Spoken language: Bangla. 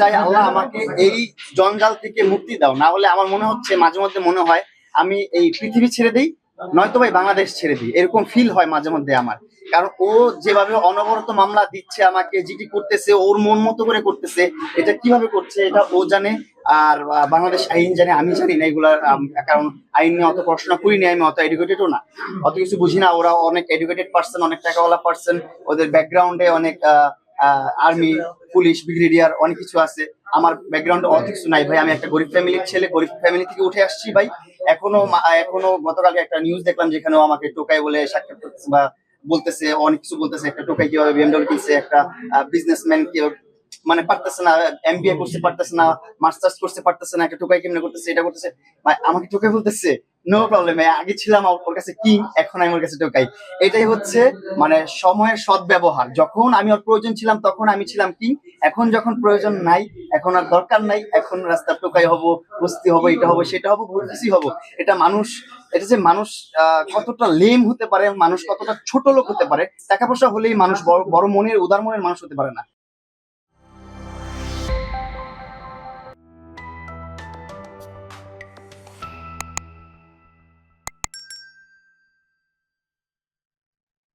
চাই আল্লাহ আমাকে এই জঞ্জাল থেকে মুক্তি দাও। না হলে আমার মনে হচ্ছে, মাঝে মধ্যে মনে হয়, আমি এই পৃথিবী ছেড়ে দিই, নয়তো ভাই বাংলাদেশ ছেড়ে দিই। এরকম ফিল হয় মাঝে মধ্যে আমার। কারণ ও যেভাবে অনবরত মামলা দিচ্ছে আমাকে জিডি করতেছে, ওর মন মতো করে করতেছে, এটা কীভাবে করছে এটা ও জানে, আর বাংলাদেশ আইন জানে, আমি জানি না এগুলা কারণ আইন নিয়ে অত পড়াশোনা করিনি আমি অত এডুকেটেডও না। অত কিছু বুঝি না, ওরা অনেক এডুকেটেড পার্সন অনেক টাকাওয়ালা পার্সন ওদের ব্যাকগ্রাউন্ডে অনেক আর্মি পুলিশ ব্রিগেডিয়ার অনেক কিছু আছে। আমার ব্যাকগ্রাউন্ড অত কিছু নাই ভাই। আমি একটা গরিব ফ্যামিলির ছেলে, গরিব ফ্যামিলি থেকে উঠে আসছি ভাই। এখনও এখনও গতকালকে একটা নিউজ দেখলাম যেখানে আমাকে টোকাই বলে সাক্ষাৎ বা বলতেছে, অনেক কিছু বলতেছে। একটা টোকাই কীভাবে বিএমডব্লিউ কিনছে, একটা বিজনেসম্যান কীভাবে মানে পারতেছে না এমবিএ করতে পারতেছে না মাস্টার্স করতে পারতেছে না, একটা টোকাই কেমনে করতেছে, এটা করতেছে। আমাকে টোকাই বলতেছে নো প্রবলেম আগে ছিলাম ওর কাছে কিং এখন আমি ওর কাছে টোকাই এটাই হচ্ছে মানে সময়ের সদ্ব্যবহার। যখন আমি ওর প্রয়োজন ছিলাম, তখন আমি ছিলাম কিং এখন যখন প্রয়োজন নাই, এখন আর দরকার নাই, এখন রাস্তা টোকাই হব বস্তি হব, এটা হব, সেটা হব, বহুত কিছুই হব। এটা মানুষ, এটা যে মানুষ কতটা লেম হতে পারে, মানুষ কতটা ছোট লোক হতে পারে, টাকা পয়সা হলেই মানুষ বড় মনের, উদার মনের মানুষ হতে পারে না।